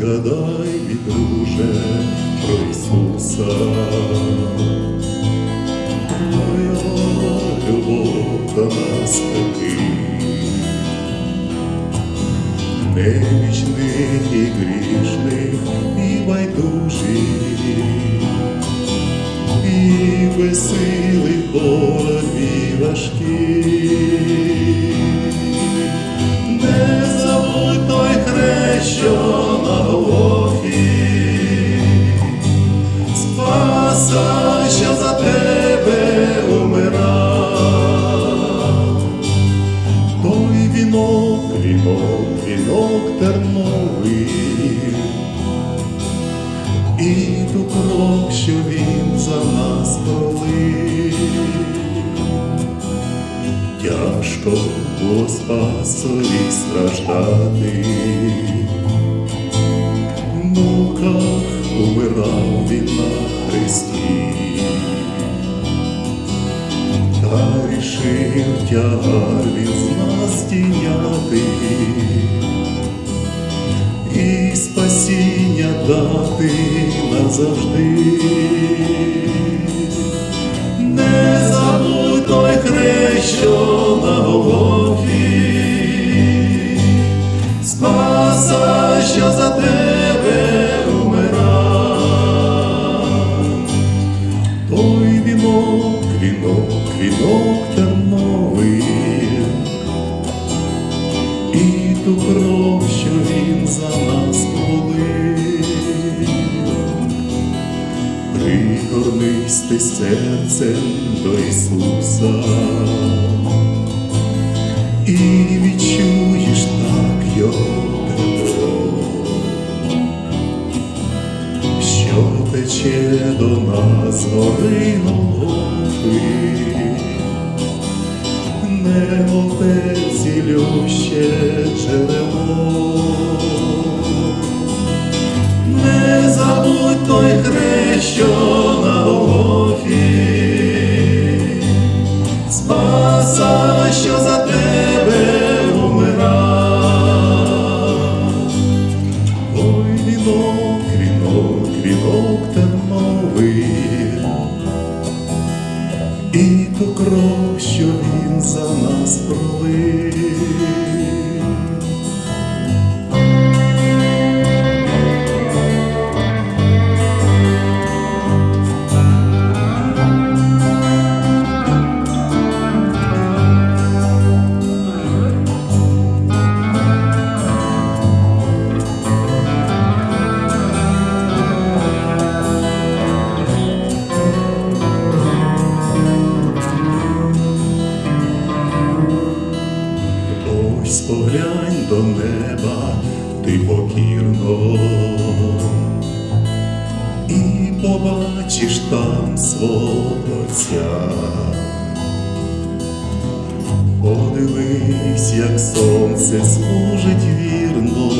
згадай, мій друже, про Ісуса. Твоя любов до нас такий, немічний і грішний, і байдужий, і веселий в боротьбі важкий. Не забудь той хрест, і ту кров, що він за нас пролив. Тяжко було спасові страждати, в муках умирав він на хресті, та рішив тягар він з нас тіняти і спасіння дати назавжди. Не забудь той хрест, що на Голгофі, Спаса, що за тебе умирав, той вінок, вінок, вінок Пригорнись ти серцем до Ісуса. І відчуєш так Його тепло, що тече до нас з гори Голгофи, небо те цілюще Спаса, що за тебе умирав. Ой, вінок, вінок, вінок терновий, і ту кров, що він за нас пролив. Ось поглянь до неба, ти покірно, і побачиш там свого Отця. Подивись, як сонце служить вірно,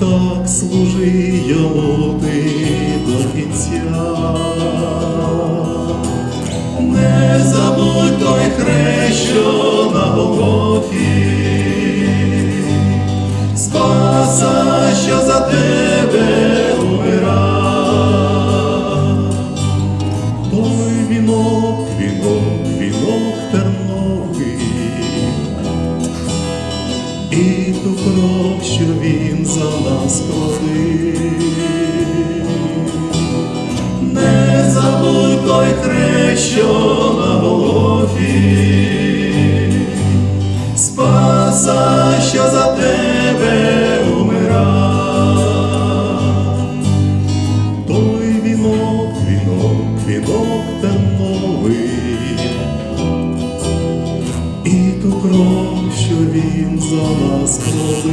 так служи йому ти до кінця. Спаса, що за тебе умирав. Той вінок, вінок, вінок терновий, і ту кров, що він за нас пролив. Не забудь той хрест, терновий, і ту кров, що він за нас пролив.